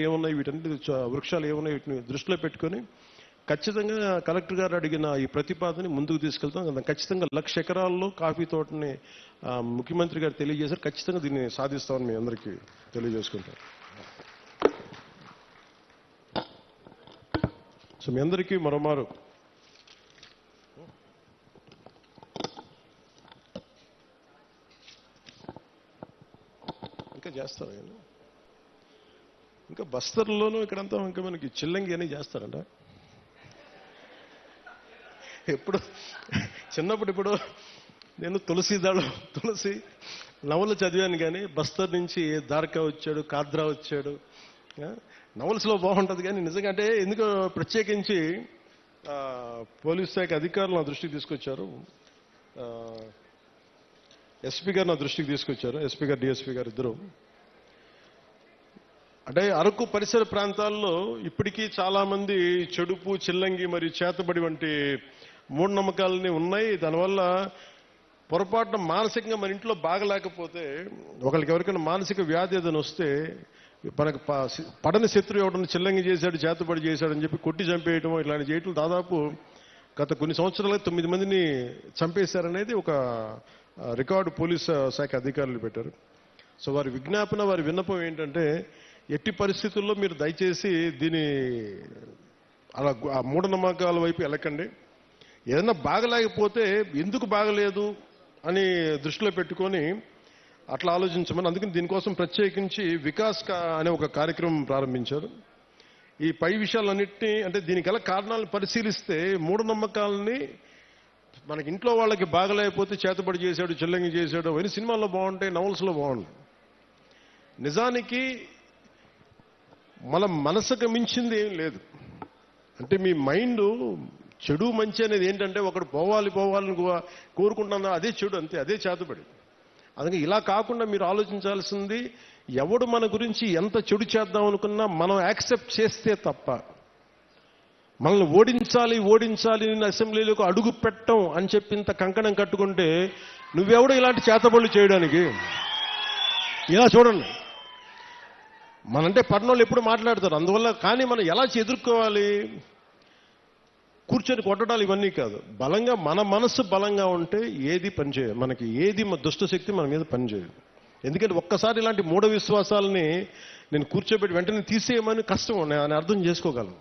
ఏమున్నాయి వీటన్నిటి వృక్షాలు ఏమున్నాయి వీటిని దృష్టిలో పెట్టుకొని ఖచ్చితంగా కలెక్టర్ గారు అడిగిన ఈ ప్రతిపాదనని ముందుకు తీసుకెళ్తాం. ఖచ్చితంగా లక్ష ఎకరాల్లో కాఫీ తోటని ముఖ్యమంత్రి గారు తెలియజేశారు. ఖచ్చితంగా దీన్ని సాధిస్తామని మీ అందరికీ తెలియజేసుకుంటాం. సో మీ అందరికీ మరోమారు ఇంకా చేస్తారా? ఇంకా బస్తర్లోనూ ఇక్కడంతా ఇంకా మనకి చిల్లంగి అని చేస్తారంట. ఎప్పుడు చిన్నప్పుడు ఇప్పుడు నేను తులసి దళం తులసి నవలు చదివాను కానీ బస్తర్ నుంచి దార్కా వచ్చాడు కాద్రా వచ్చాడు. నవల్స్లో బాగుంటుంది కానీ నిజంగా అంటే ఎందుకో ప్రత్యేకించి పోలీస్ శాఖ అధికారులు నా దృష్టికి తీసుకొచ్చారు. ఎస్పీ గారు నా దృష్టికి తీసుకొచ్చారు ఎస్పీ గారు డిఎస్పీ గారు ఇద్దరు. అంటే అరకు పరిసర ప్రాంతాల్లో ఇప్పటికీ చాలామంది చెడుపు చిల్లంగి మరియు చేతబడి వంటి మూఢనమ్మకాలని ఉన్నాయి. దానివల్ల పొరపాటున మానసికంగా మన ఇంట్లో బాగలేకపోతే ఒకరికి ఎవరికైనా మానసిక వ్యాధి ఏదైనా వస్తే మనకు పడని శత్రువు ఎవడని చిల్లంగి చేశాడు చేతబడి చేశాడని చెప్పి కొట్టి చంపేయటం ఇలాంటి చేయటం దాదాపు గత కొన్ని సంవత్సరాలుగా తొమ్మిది మందిని చంపేశారనేది ఒక రికార్డు పోలీస్ శాఖ అధికారులు పెట్టారు. సో వారి విజ్ఞాపన వారి విన్నపం ఏంటంటే ఎట్టి పరిస్థితుల్లో మీరు దయచేసి దీని అలా ఆ మూఢనమ్మకాల వైపు వెళ్ళకండి ఏదైనా బాగలేకపోతే ఎందుకు బాగలేదు అని దృష్టిలో పెట్టుకొని అట్లా ఆలోచించమని అందుకని దీనికోసం ప్రత్యేకించి వికాస్ అనే ఒక కార్యక్రమం ప్రారంభించారు. ఈ పై విషయాలన్నింటినీ అంటే దీనికి గల కారణాలను పరిశీలిస్తే మూఢనమ్మకాలని మనకి ఇంట్లో వాళ్ళకి బాగలేకపోతే చేతబడి చేశాడు చెల్లంగి చేశాడు అవన్నీ సినిమాల్లో బాగుంటాయి నవల్స్లో బాగుంటాయి. నిజానికి మన మనసుకు మించింది ఏం లేదు. అంటే మీ మైండ్ చెడు మంచి అనేది ఏంటంటే ఒకడు పోవాలి పోవాలని కోరుకుంటున్నా అదే చెడు అంతే అదే చేతబడి. అందుకే ఇలా కాకుండా మీరు ఆలోచించాల్సింది ఎవడు మన గురించి ఎంత చెడు చేద్దాం అనుకున్నా మనం యాక్సెప్ట్ చేస్తే తప్ప మనల్ని ఓడించాలి ఓడించాలి నేను అసెంబ్లీలోకి అడుగు పెట్టం అని చెప్పి ఇంత కంకణం కట్టుకుంటే నువ్వెవడు ఇలాంటి చేతబడులు చేయడానికి? ఇలా చూడండి. మనంటే పట్టణంలో ఎప్పుడు మాట్లాడతారు. అందువల్ల కానీ మనం ఎలా ఎదుర్కోవాలి కూర్చొని కొట్టడాలు ఇవన్నీ కాదు. బలంగా మన మనస్సు బలంగా ఉంటే ఏది పనిచేయదు మనకి ఏది దుష్టశక్తి మన మీద పనిచేయదు ఎందుకంటే ఒక్కసారి ఇలాంటి మూఢ విశ్వాసాలని నేను కూర్చోబెట్టి వెంటనే తీసేయమని కష్టం. నేను అని అర్థం చేసుకోగలను.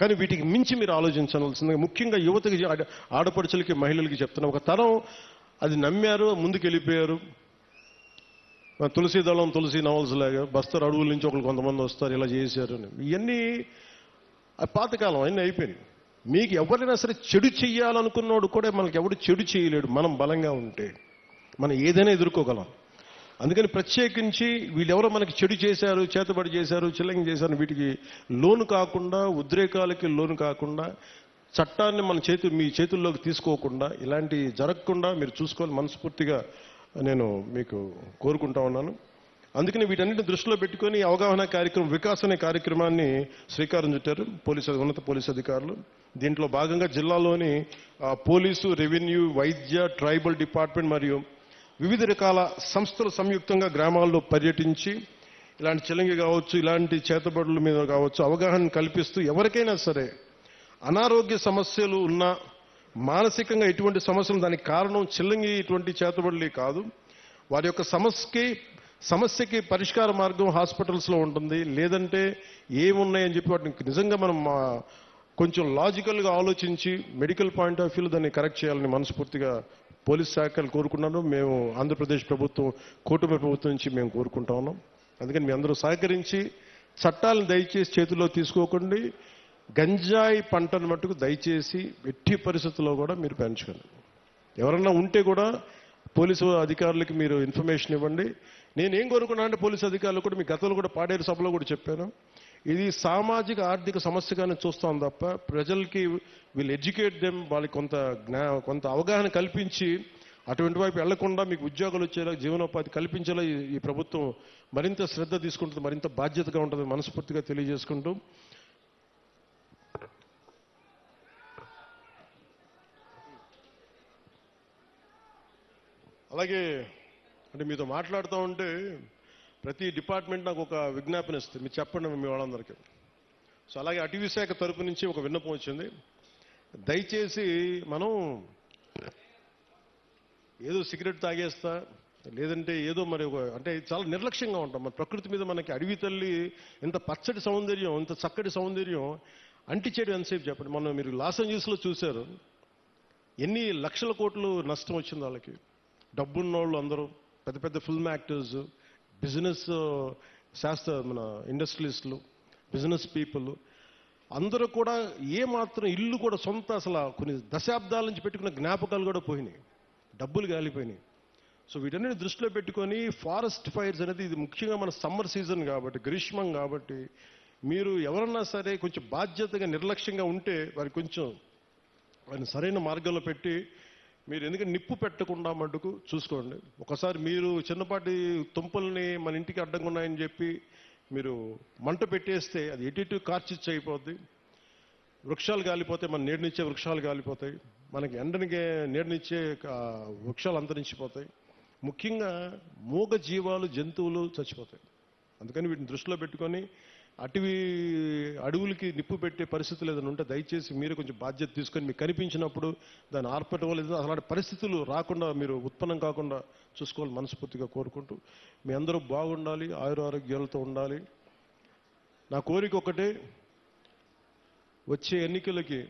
కానీ వీటికి మించి మీరు ఆలోచించవలసింది ముఖ్యంగా యువతకి ఆడపడుచులకి మహిళలకి చెప్తున్నా. ఒక తరం అది నమ్మారు ముందుకు వెళ్ళిపోయారు తులసి దళం తులసి నవల్స్ లాగా బస్తర్ అడవుల నుంచి ఒకరు కొంతమంది వస్తారు ఇలా చేశారు అని. ఇవన్నీ పాతకాలం అన్నీ అయిపోయినాయి. మీకు ఎవరైనా సరే చెడు చెయ్యాలనుకున్నాడు కూడా మనకి ఎవడు చెడు చేయలేడు మనం బలంగా ఉంటే. మనం ఏదైనా ఎదుర్కోగలం. అందుకని ప్రత్యేకించి వీళ్ళెవరో మనకి చెడు చేశారు చేతబడి చేశారు చిల్లంగి చేశారు వీటికి లోను కాకుండా ఉద్రేకాలకి లోను కాకుండా చట్టాన్ని మన చేతు మీ చేతుల్లోకి తీసుకోకుండా ఇలాంటి జరగకుండా మీరు చూసుకోవాలి మనస్ఫూర్తిగా. నేను మీకు కోరుకుంటా ఉన్నాను. అందుకని వీటన్నిటిని దృష్టిలో పెట్టుకొని అవగాహన కార్యక్రమం వికాస్ అనే కార్యక్రమాన్ని శ్రీకారం చుట్టారు పోలీసు ఉన్నత పోలీసు అధికారులు. దీంట్లో భాగంగా జిల్లాలోని పోలీసు రెవెన్యూ వైద్య ట్రైబల్ డిపార్ట్మెంట్ మరియు వివిధ రకాల సంస్థలు సంయుక్తంగా గ్రామాల్లో పర్యటించి ఇలాంటి చిలంగి కావచ్చు ఇలాంటి చేతబడుల మీద కావచ్చు అవగాహన కల్పిస్తూ ఎవరికైనా సరే అనారోగ్య సమస్యలు ఉన్నా మానసికంగా ఎటువంటి సమస్యలు దానికి కారణం చిల్లంగి ఇటువంటి చేతబడులే కాదు. వారి యొక్క సమస్యకి సమస్యకి పరిష్కార మార్గం హాస్పిటల్స్లో ఉంటుంది. లేదంటే ఏమున్నాయని చెప్పి వాటిని నిజంగా మనం కొంచెం లాజికల్గా ఆలోచించి మెడికల్ పాయింట్ ఆఫ్ వ్యూలో దాన్ని కరెక్ట్ చేయాలని మనస్ఫూర్తిగా పోలీస్ శాఖలు కోరుకున్నాను మేము ఆంధ్రప్రదేశ్ ప్రభుత్వం కూటమి ప్రభుత్వం నుంచి మేము కోరుకుంటా ఉన్నాం. అందుకని మీ అందరూ సహకరించి చట్టాలను దయచేసి చేతిలో తీసుకోకండి. గంజాయి పంటను మట్టుకు దయచేసి ఎట్టి పరిస్థితుల్లో కూడా మీరు పెంచుకోండి. ఎవరన్నా ఉంటే కూడా పోలీసు అధికారులకి మీరు ఇన్ఫర్మేషన్ ఇవ్వండి. నేను ఏం కోరుకున్నా అంటే పోలీసు అధికారులు కూడా మీ గతంలో కూడా పాడేరు సభలో కూడా చెప్పాను. ఇది సామాజిక ఆర్థిక సమస్యగానే చూస్తాం తప్ప ప్రజలకి వీళ్ళు ఎడ్యుకేట్ దెమ్ వాళ్ళకి కొంత జ్ఞా కొంత అవగాహన కల్పించి అటువంటి వైపు వెళ్ళకుండా మీకు ఉద్యోగాలు వచ్చేలా జీవనోపాధి కల్పించేలా ఈ ప్రభుత్వం మరింత శ్రద్ధ తీసుకుంటుంది మరింత బాధ్యతగా ఉంటుంది మనస్ఫూర్తిగా తెలియజేసుకుంటూ అలాగే అంటే మీతో మాట్లాడుతూ ఉంటే ప్రతి డిపార్ట్మెంట్ నాకు ఒక విజ్ఞాపన ఇస్తుంది. మీరు చెప్పండి మీ వాళ్ళందరికీ. సో అలాగే అటవీ శాఖ తరపు నుంచి ఒక విన్నపం వచ్చింది. దయచేసి మనం ఏదో సిగరెట్ తాగేస్తా లేదంటే ఏదో మరి ఒక అంటే చాలా నిర్లక్ష్యంగా ఉంటాం. మన ప్రకృతి మీద మనకి అడవి తల్లి ఇంత పచ్చటి సౌందర్యం ఇంత చక్కటి సౌందర్యం అంటి చెడు ఎంతసేపు చెప్పండి. మనం మీరు లాస్ ఏంజల్స్లో చూశారు. ఎన్ని లక్షల కోట్లు నష్టం వచ్చింది వాళ్ళకి. డబ్బున్న వాళ్ళు అందరూ పెద్ద పెద్ద ఫిల్మ్ యాక్టర్స్ బిజినెస్ శాస్త్ర మన ఇండస్ట్రియలిస్టులు బిజినెస్ పీపుల్ అందరూ కూడా ఏ మాత్రం ఇల్లు కూడా సొంత అసలు కొన్ని దశాబ్దాల నుంచి పెట్టుకున్న జ్ఞాపకాలు కూడా పోయినాయి. డబ్బులు గాలిపోయినాయి సో వీటన్నిటి దృష్టిలో పెట్టుకొని ఫారెస్ట్ ఫైర్స్ అనేది ఇది ముఖ్యంగా మన సమ్మర్ సీజన్ కాబట్టి గ్రీష్మం కాబట్టి మీరు ఎవరన్నా సరే కొంచెం బాధ్యతగా నిర్లక్ష్యంగా ఉంటే వారికి కొంచెం వారిని సరైన మార్గంలో పెట్టి మీరు ఎందుకంటే నిప్పు పెట్టకుండా మటుకు చూసుకోండి. ఒకసారి మీరు చిన్నపాటి తుంపల్ని మన ఇంటికి అడ్డంగా ఉన్నాయని చెప్పి మీరు మంట పెట్టేస్తే అది ఎటు ఇటు కార్చిచ్చు అయిపోద్ది. వృక్షాలు కాలిపోతే మన నీడనిచ్చే వృక్షాలు కాలిపోతాయి మనకి ఎండనికే నీడనిచ్చే వృక్షాలు అంతరించిపోతాయి. ముఖ్యంగా మూగ జీవాలు జంతువులు చచ్చిపోతాయి. అందుకని వీటిని దృష్టిలో పెట్టుకొని అటవీ అడవులకి నిప్పు పెట్టే పరిస్థితులు ఏదైనా ఉంటే దయచేసి మీరు కొంచెం బాధ్యత తీసుకొని మీకు కనిపించినప్పుడు దాన్ని ఆర్పటం లేదు అలాంటి పరిస్థితులు రాకుండా మీరు ఉత్పన్నం కాకుండా చూసుకోవాలి మనస్ఫూర్తిగా కోరుకుంటూ మీ అందరూ బాగుండాలి ఆయురారోగ్యాలతో ఉండాలి. నా కోరిక ఒకటే వచ్చే ఎన్నికలకి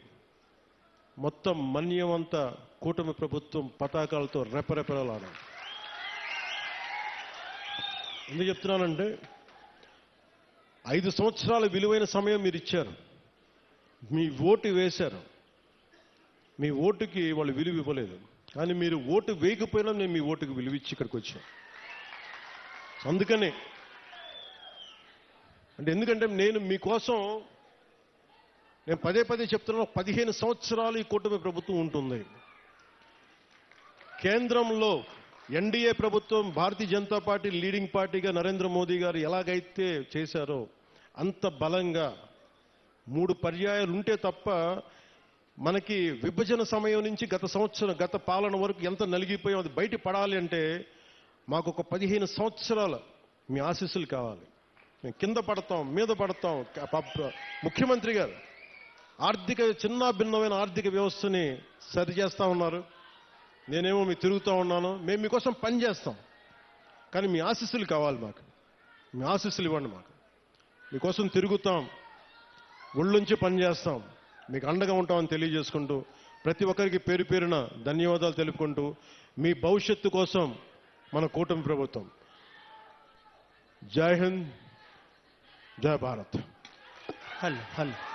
మొత్తం మన్యమంతా కూటమి ప్రభుత్వం పతాకాలతో రెపరెపరలాడాలి ఎందుకు చెప్తున్నానంటే ఐదు సంవత్సరాల విలువైన సమయం మీరు ఇచ్చారు. మీ ఓటు వేశారు. మీ ఓటుకి వాళ్ళు విలువ ఇవ్వలేదు. కానీ మీరు ఓటు వేయకపోయినా నేను మీ ఓటుకి విలువ ఇచ్చి ఇక్కడికి వచ్చాను. అందుకనే అంటే ఎందుకంటే నేను మీకోసం నేను పదే పదే చెప్తున్నాను పదిహేను సంవత్సరాలు ఈ కూటమి ప్రభుత్వం ఉంటుంది. కేంద్రంలో ఎన్డీఏ ప్రభుత్వం భారతీయ జనతా పార్టీ లీడింగ్ పార్టీగా నరేంద్ర మోదీ గారు ఎలాగైతే చేశారో అంత బలంగా మూడు పర్యాయాలు ఉంటే తప్ప మనకి విభజన సమయం నుంచి గత సంవత్సరం గత పాలన వరకు ఎంత నలిగిపోయాం అది బయట పడాలి అంటే మాకు ఒక పదిహేను సంవత్సరాల మీ ఆశీస్సులు కావాలి. మేము కింద పడతాం మీద పడతాం. ముఖ్యమంత్రి గారు ఆర్థిక చిన్న భిన్నమైన ఆర్థిక వ్యవస్థని సరి చేస్తూ ఉన్నారు. నేనేమో మీ తిరుగుతూ ఉన్నాను. మేము మీకోసం పని చేస్తాం. కానీ మీ ఆశీస్సులు కావాలి మాకు. మీ ఆశీస్సులు ఇవ్వండి మాకు. మీకోసం తిరుగుతాం ఒళ్ళుంచి పని చేస్తాం మీకు అండగా ఉంటామని తెలియజేసుకుంటూ ప్రతి ఒక్కరికి పేరు పేరున ధన్యవాదాలు తెలుపుకుంటూ మీ భవిష్యత్తు కోసం మన కూటమి ప్రభుత్వం. జై హింద్ జై భారత్. Hello hello.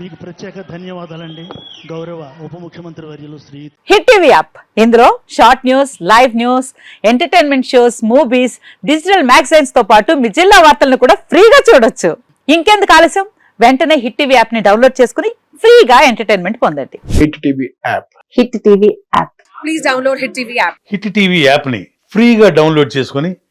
మీకు ప్రత్యేక ధన్యవాదాలండి. గౌరవ ఉప ముఖ్యమంత్రి వర్యులు శ్రీ హిట్ టీవీ యాప్. ఇందులో short news live news entertainment shows movies digital మ్యాగజైన్స్తో పాటు మీ జిల్లా వార్తలను కూడా ఫ్రీగా చూడొచ్చు. ఇంకెందుకు ఆలస్యం? వెంటనే హిట్ టీవీ యాప్ని డౌన్లోడ్ చేసుకుని ఫ్రీగా ఎంటర్టైన్మెంట్ పొందండి. Hit TV app. Hit TV app. Please download Hit TV app. Hit TV యాప్ని ఫ్రీగా డౌన్లోడ్ చేసుకొని